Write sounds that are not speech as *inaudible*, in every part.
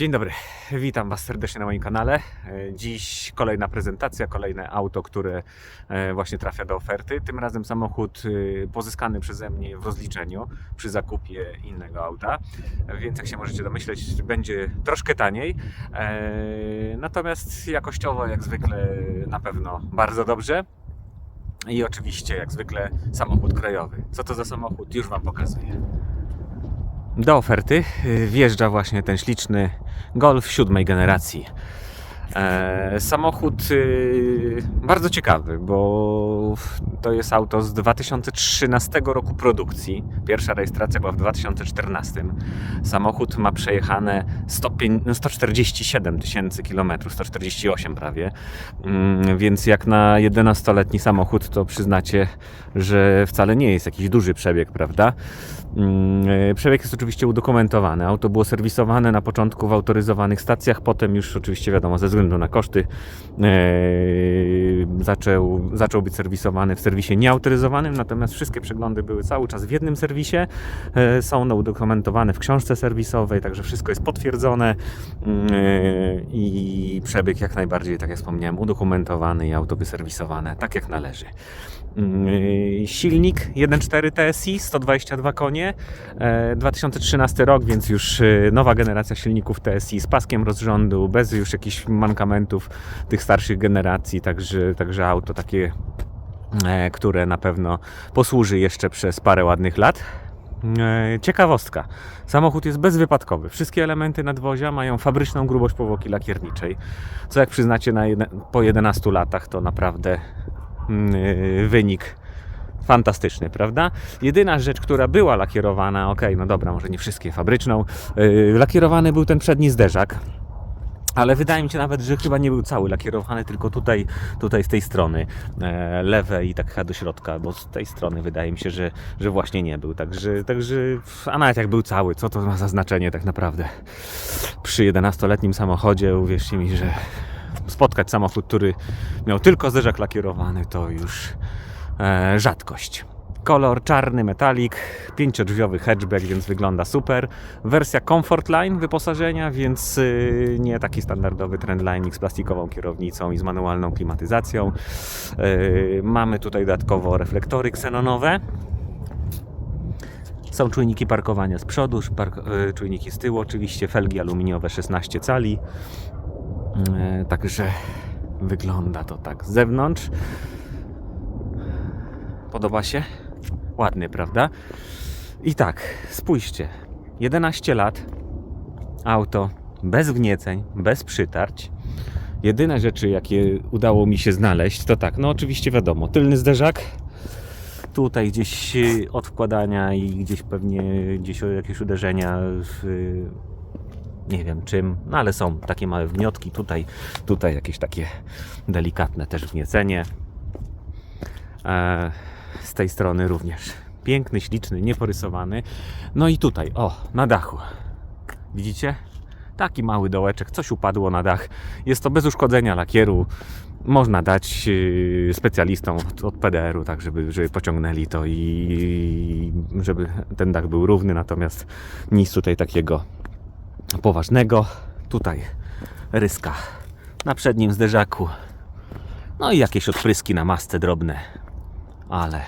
Dzień dobry, witam Was serdecznie na moim kanale. E, Dziś kolejna prezentacja, kolejne auto, które e, właśnie trafia do oferty. Tym razem samochód e, pozyskany przeze mnie w rozliczeniu przy zakupie innego auta, więc jak się możecie domyśleć, będzie troszkę taniej. Natomiast jakościowo, jak zwykle, na pewno bardzo dobrze. I oczywiście, jak zwykle, samochód krajowy. Co to za samochód? Już Wam pokazuję. Do oferty y, wjeżdża właśnie ten śliczny Golf siódmej generacji. E, samochód y, bardzo ciekawy, bo to jest auto z 2013 roku produkcji. Pierwsza rejestracja była w 2014. Samochód ma przejechane 105, no 147 tysięcy kilometrów, 148 prawie. Mm, Więc jak na 11-letni samochód, to przyznacie, że wcale nie jest jakiś duży przebieg, prawda? Mm, e, Przebieg jest oczywiście udokumentowany. Auto było serwisowane na początku w autoryzowanych stacjach, potem już oczywiście wiadomo, ze względu na koszty e, zaczął, zaczął być serwisowany w serwisie nieautoryzowanym, natomiast wszystkie przeglądy były cały czas w jednym serwisie. E, Są one udokumentowane w książce serwisowej, także wszystko jest potwierdzone mm, i przebieg jak najbardziej, tak jak wspomniałem, udokumentowany i auto wyserwisowane, tak jak należy. Mm, e, Silnik 1.4 TSI, 122 konie, e, 2013 rok, więc już e, nowa generacja silników TSI z paskiem rozrządu, bez już jakichś mankamentów tych starszych generacji, także, także auto takie, e, które na pewno posłuży jeszcze przez parę ładnych lat. E, Ciekawostka. Samochód jest bezwypadkowy. Wszystkie elementy nadwozia mają fabryczną grubość powłoki lakierniczej. Co jak przyznacie na jeden, po 11 latach to naprawdę e, wynik fantastyczny, prawda? Jedyna rzecz, która była lakierowana, ok, no dobra, może nie wszystkie fabryczną, yy, lakierowany był ten przedni zderzak. Ale wydaje mi się nawet, że chyba nie był cały lakierowany, tylko tutaj, tutaj z tej strony e, lewej i tak chyba do środka, bo z tej strony wydaje mi się, że, że właśnie nie był. Także, także, a nawet jak był cały, co to ma za znaczenie tak naprawdę? Przy 11-letnim samochodzie, uwierzcie mi, że spotkać samochód, który miał tylko zderzak lakierowany, to już e, rzadkość. Kolor czarny metalik, pięciodrzwiowy hatchback, więc wygląda super. Wersja Comfortline wyposażenia, więc y, nie taki standardowy Trendlining z plastikową kierownicą i z manualną klimatyzacją. Y, mamy tutaj dodatkowo reflektory ksenonowe. Są czujniki parkowania z przodu, y, czujniki z tyłu, oczywiście felgi aluminiowe 16 cali. Y, Także wygląda to tak z zewnątrz. Podoba się? Ładny, prawda? I tak, spójrzcie. 11 lat, auto bez wnieceń, bez przytarć. Jedyne rzeczy, jakie udało mi się znaleźć, to tak, no oczywiście wiadomo, tylny zderzak, tutaj gdzieś y, od wkładania i gdzieś pewnie gdzieś jakieś uderzenia w, y, nie wiem czym, no ale są takie małe wniotki, tutaj, tutaj jakieś takie delikatne też wniecenie. E, z tej strony również. Piękny, śliczny, nieporysowany. No i tutaj, o, na dachu. Widzicie? Taki mały dołeczek, coś upadło na dach. Jest to bez uszkodzenia lakieru. Można dać yy, specjalistom od PDR-u, tak żeby, żeby pociągnęli to i żeby ten dach był równy. Natomiast nic tutaj takiego poważnego. Tutaj ryska na przednim zderzaku. No i jakieś odpryski na masce drobne. Ale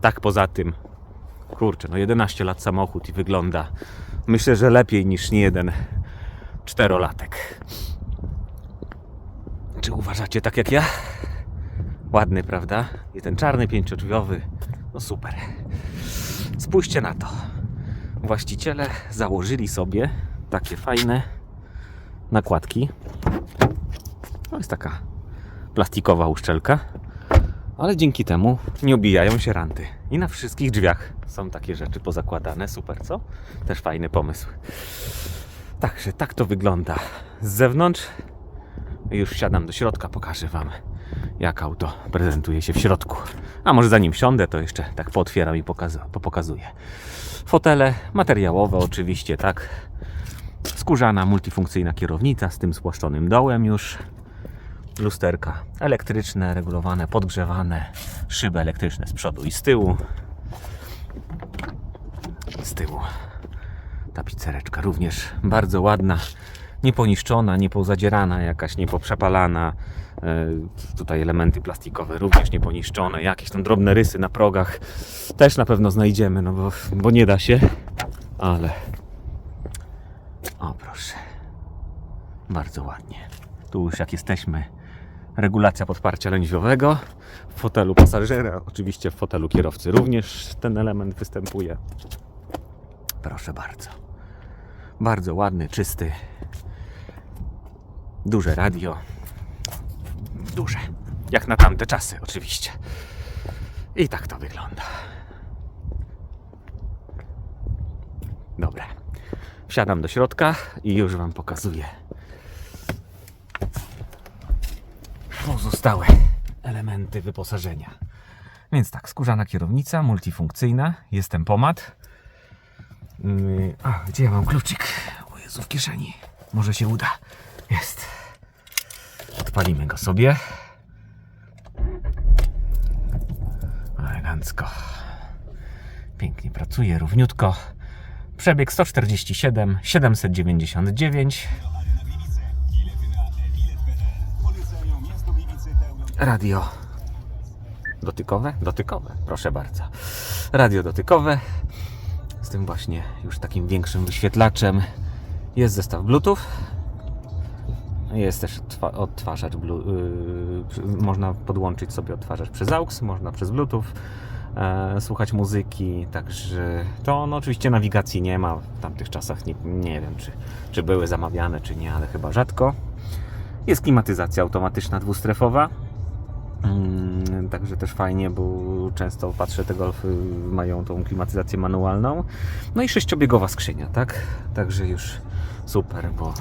tak poza tym, kurczę, no 11 lat samochód i wygląda myślę, że lepiej niż nie jeden czterolatek. Czy uważacie tak jak ja? Ładny, prawda? I ten czarny pięciodrzwiowy, no super. Spójrzcie na to. Właściciele założyli sobie takie fajne nakładki. To jest taka plastikowa uszczelka ale dzięki temu nie obijają się ranty. I na wszystkich drzwiach są takie rzeczy pozakładane. Super, co? Też fajny pomysł. Także tak to wygląda z zewnątrz. Już wsiadam do środka, pokażę Wam, jak auto prezentuje się w środku. A może zanim siądę, to jeszcze tak pootwieram i pokazu- pokazuję. Fotele materiałowe, oczywiście, tak. Skórzana, multifunkcyjna kierownica z tym spłaszczonym dołem już lusterka elektryczne, regulowane, podgrzewane, szyby elektryczne z przodu i z tyłu. Z tyłu tapicereczka również bardzo ładna. nieponiszczona, niepozadzierana, jakaś niepoprzepalana. E, Tutaj elementy plastikowe również nieponiszczone, jakieś tam drobne rysy na progach też na pewno znajdziemy, no bo, bo nie da się, ale o proszę, bardzo ładnie. Tu już jak jesteśmy, regulacja podparcia lędźwiowego w fotelu pasażera, oczywiście w fotelu kierowcy również ten element występuje. Proszę bardzo. Bardzo ładny, czysty. Duże radio. Duże. Jak na tamte czasy, oczywiście. I tak to wygląda. Dobra. Wsiadam do środka i już Wam pokazuję pozostałe elementy wyposażenia. Więc tak, skórzana kierownica, multifunkcyjna, jest tempomat. Yy, A, gdzie ja mam kluczyk? O Jezu, w kieszeni. Może się uda. Jest. Odpalimy go sobie. Elegancko. Pięknie pracuje, równiutko. Przebieg 147 799. Radio dotykowe? Dotykowe, proszę bardzo. Radio dotykowe z tym właśnie już takim większym wyświetlaczem. Jest zestaw Bluetooth. Jest też odtwa- odtwarzacz, yy, można podłączyć sobie odtwarzacz przez AUX, można przez Bluetooth e, słuchać muzyki, także to no, oczywiście nawigacji nie ma, w tamtych czasach nie, nie wiem czy, czy były zamawiane czy nie, ale chyba rzadko. Jest klimatyzacja automatyczna dwustrefowa, Mm, Także też fajnie, bo często patrzę, te golfy mają tą klimatyzację manualną. No i sześciobiegowa skrzynia, tak? Także już super, bo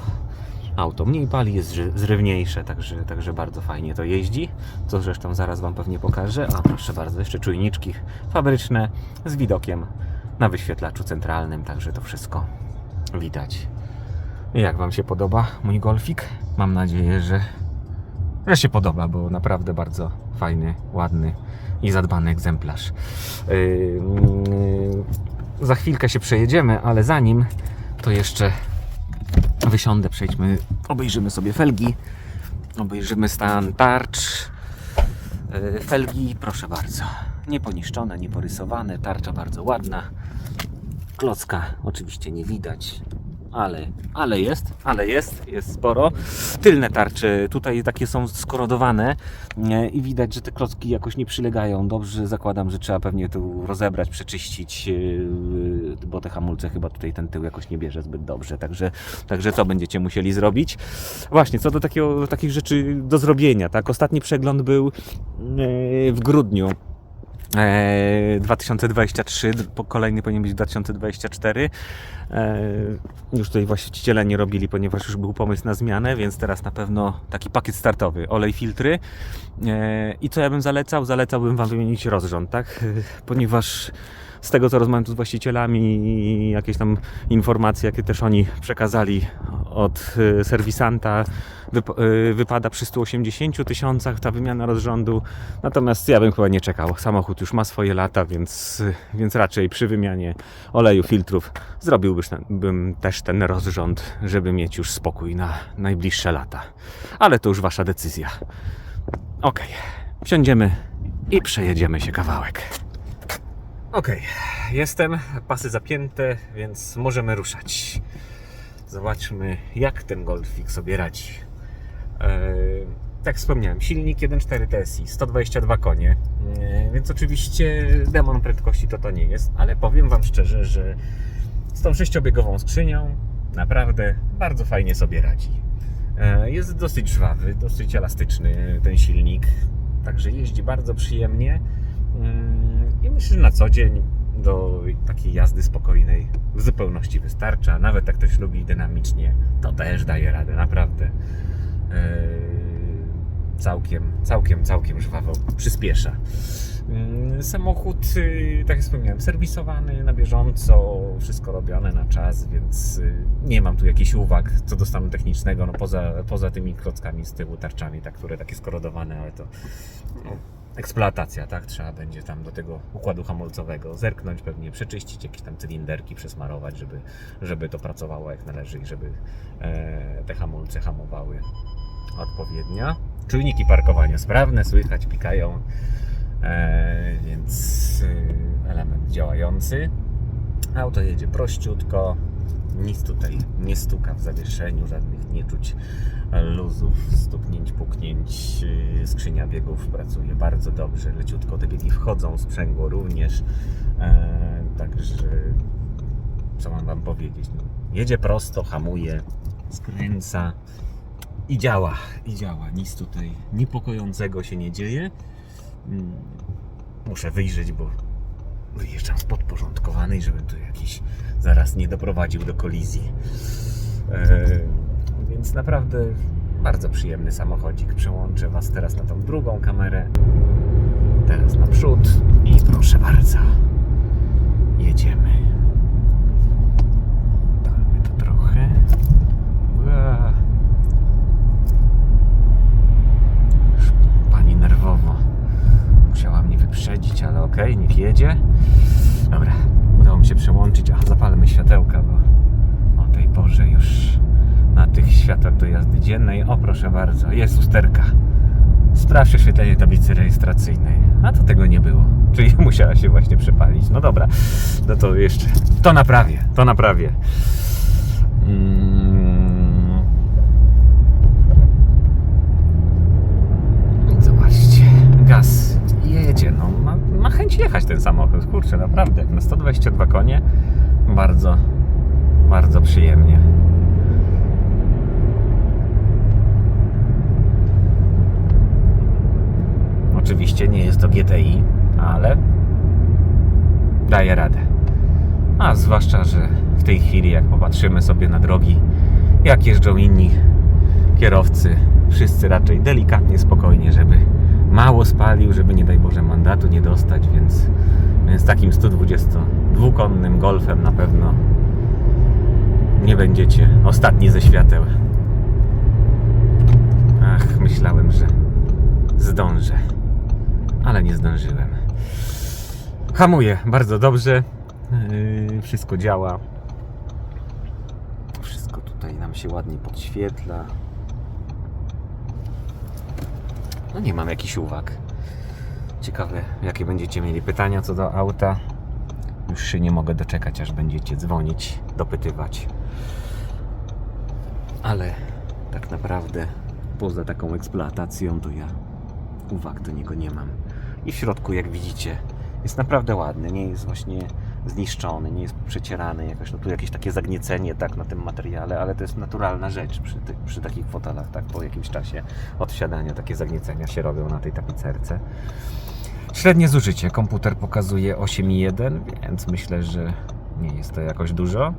auto mniej pali, jest zry- zrywniejsze, także, także bardzo fajnie to jeździ. Co zresztą zaraz Wam pewnie pokażę. A proszę bardzo, jeszcze czujniczki fabryczne z widokiem na wyświetlaczu centralnym, także to wszystko widać. Jak Wam się podoba mój golfik? Mam nadzieję, że że się podoba, bo naprawdę bardzo fajny, ładny i zadbany egzemplarz. Yy, yy, za chwilkę się przejedziemy, ale zanim to jeszcze wysiądę, przejdźmy, obejrzymy sobie felgi, obejrzymy stan tarcz. Yy, felgi, proszę bardzo, nieponiszczone, nieporysowane, tarcza bardzo ładna. Klocka oczywiście nie widać, ale, ale jest, ale jest, jest sporo. Tylne tarcze tutaj takie są skorodowane i widać, że te klocki jakoś nie przylegają. Dobrze, zakładam, że trzeba pewnie tu rozebrać, przeczyścić, e, bo te hamulce chyba tutaj ten tył jakoś nie bierze zbyt dobrze, także, także to będziecie musieli zrobić. Właśnie, co do takiego, takich rzeczy do zrobienia, tak? Ostatni przegląd był e, w grudniu. E, 2023, po- kolejny powinien być 2024. E, Już tutaj właściciele nie robili, ponieważ już był pomysł na zmianę, więc teraz na pewno taki pakiet startowy, olej, filtry. E, I co ja bym zalecał? Zalecałbym Wam wymienić rozrząd, tak? E, Ponieważ z tego co rozmawiam tu z właścicielami jakieś tam informacje, jakie też oni przekazali od e, serwisanta, e, wypada przy 180 tysiącach ta wymiana rozrządu. Natomiast ja bym chyba nie czekał. Samochód już ma swoje lata, więc, więc raczej przy wymianie oleju, filtrów zrobiłbym bym też ten rozrząd, żeby mieć już spokój na najbliższe lata. Ale to już Wasza decyzja. Ok, wsiądziemy i przejedziemy się kawałek. Ok, jestem, pasy zapięte, więc możemy ruszać. Zobaczmy, jak ten Golfik sobie radzi. Eee, tak wspomniałem, silnik 1.4 TSI, 122 konie, eee, więc oczywiście demon prędkości to to nie jest, ale powiem Wam szczerze, że z tą sześciobiegową skrzynią naprawdę bardzo fajnie sobie radzi. Eee, Jest dosyć żwawy, dosyć elastyczny ten silnik, także jeździ bardzo przyjemnie Mm, i myślę, że na co dzień do takiej jazdy spokojnej w zupełności wystarcza. Nawet jak ktoś lubi dynamicznie, to też daje radę, naprawdę. Eee, Całkiem, całkiem, całkiem żwawo przyspiesza. Mm, Samochód, y, tak jak wspomniałem, serwisowany na bieżąco, wszystko robione na czas, więc nie mam tu jakichś uwag co do stanu technicznego, no poza, poza tymi klockami z tyłu, tarczami, tak, które takie skorodowane, ale to eksploatacja, tak? Trzeba będzie tam do tego układu hamulcowego zerknąć, pewnie przeczyścić jakieś tam cylinderki, przesmarować, żeby, żeby to pracowało jak należy i żeby e, te hamulce hamowały odpowiednio. Czujniki parkowania sprawne, słychać, pikają, e, więc e, element działający. Auto jedzie prościutko, nic tutaj nie stuka w zawieszeniu, żadnych nie czuć luzów, stuknięć, puknięć. Yy, Skrzynia biegów pracuje bardzo dobrze, leciutko te biegi wchodzą, sprzęgło również. E, także co mam Wam powiedzieć? No, jedzie prosto, hamuje, skręca i działa, i działa. Nic tutaj niepokojącego się nie dzieje. Mm, Muszę wyjrzeć, bo wyjeżdżam w podporządkowanej, żebym tu jakiś zaraz nie doprowadził do kolizji. E, więc naprawdę bardzo przyjemny samochodzik. Przełączę Was teraz na tą drugą kamerę. Teraz naprzód i proszę bardzo. Jedziemy. Damy to trochę. Ua. Już Pani nerwowo musiała mnie wyprzedzić, ale okej, niech jedzie. Dobra, udało mi się przełączyć. Aha, zapalmy światełka, bo o tej porze już na tych światłach do jazdy dziennej. O, proszę bardzo, jest usterka. Sprawdź oświetlenie tablicy rejestracyjnej. A to tego nie było. *laughs* Czyli musiała się właśnie przepalić. No dobra, no to jeszcze. To naprawię, to naprawię. Mm. Zobaczcie, gaz jedzie, no ma, ma chęć jechać ten samochód, kurczę, naprawdę, na 122 konie, bardzo, bardzo przyjemnie. Oczywiście nie jest to GTI, ale daje radę. A zwłaszcza, że w tej chwili, jak popatrzymy sobie na drogi, jak jeżdżą inni kierowcy, wszyscy raczej delikatnie, spokojnie, żeby mało spalił, żeby nie daj Boże mandatu nie dostać, więc, więc takim 122-konnym golfem na pewno nie będziecie ostatni ze świateł. Ach, myślałem, że zdążę, ale nie zdążyłem. Hamuję bardzo dobrze, yy, wszystko działa. Wszystko tutaj nam się ładnie podświetla. No nie mam jakichś uwag. Ciekawe, jakie będziecie mieli pytania co do auta. Już się nie mogę doczekać, aż będziecie dzwonić, dopytywać. Ale tak naprawdę poza taką eksploatacją to ja uwag do niego nie mam. I w środku, jak widzicie, jest naprawdę ładny. Nie jest właśnie zniszczony, nie jest przecierany jakoś. No tu jakieś takie zagniecenie tak na tym materiale, ale to jest naturalna rzecz przy, tych, przy takich fotelach, tak po jakimś czasie od wsiadania takie zagniecenia się robią na tej tapicerce. Średnie zużycie komputer pokazuje 8,1, więc myślę, że nie jest to jakoś dużo.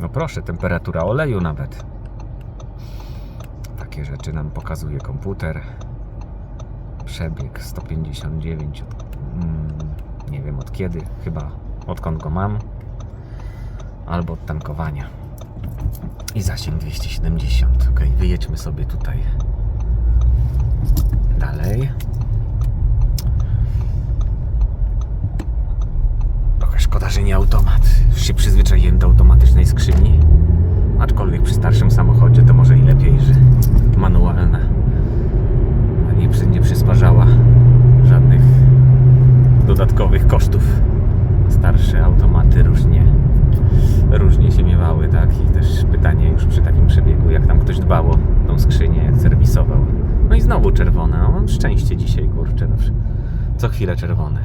No proszę, temperatura oleju nawet. Takie rzeczy nam pokazuje komputer. Przebieg 159. Mm, nie wiem od kiedy, chyba odkąd go mam. Albo od tankowania. I zasięg 270. Ok, wyjedźmy sobie tutaj dalej. Trochę szkoda, że nie automat. Już się przyzwyczaiłem do automatycznej skrzyni. Aczkolwiek przy starszym samochodzie to może i lepiej, że manualna. A nie, przy, nie przysparzała żadnych dodatkowych kosztów. Starsze automaty różnie, różnie się miewały, tak? I też pytanie już przy takim przebiegu, jak tam ktoś dbał o tą skrzynię, jak serwisował. No i znowu czerwone. No, mam szczęście dzisiaj, kurczę. No, co chwilę czerwone.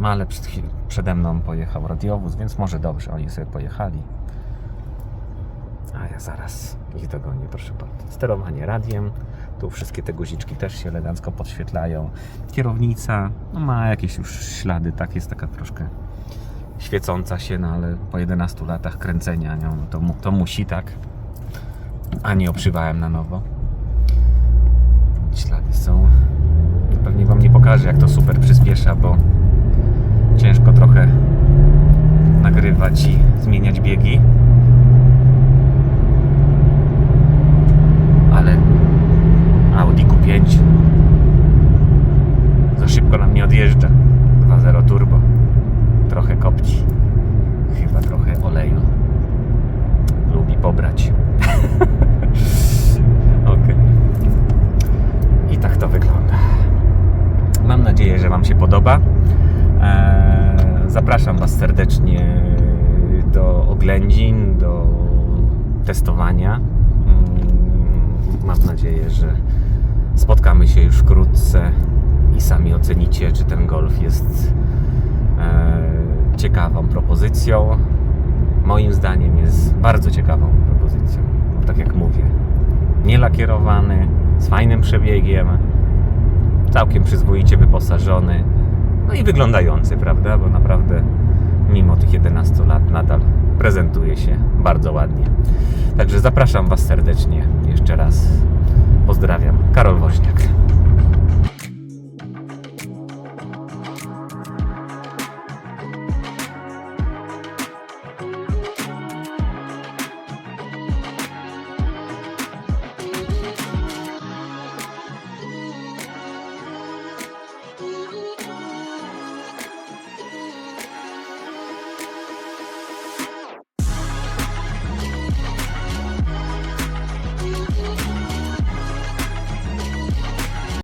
No ale przed chwil, przede mną pojechał radiowóz, więc może dobrze, oni sobie pojechali. A ja zaraz ich dogonię, proszę bardzo. Sterowanie radiem, tu wszystkie te guziczki też się elegancko podświetlają. Kierownica no ma jakieś już ślady, tak, jest taka troszkę świecąca się, no ale po 11 latach kręcenia nią to, mu- to musi tak. A nie obszywałem na nowo. Ślady są. Pewnie Wam nie pokażę, jak to super przyspiesza, bo ciężko trochę nagrywać i zmieniać biegi. Mam nadzieję, że spotkamy się już wkrótce i sami ocenicie, czy ten golf jest e, ciekawą propozycją. Moim zdaniem jest bardzo ciekawą propozycją. No, tak jak mówię, nielakierowany, z fajnym przebiegiem, całkiem przyzwoicie wyposażony, no i wyglądający, prawda? Bo naprawdę mimo tych 11 lat nadal prezentuje się bardzo ładnie. Także zapraszam Was serdecznie jeszcze raz. Pozdrawiam. Karol Woźniak.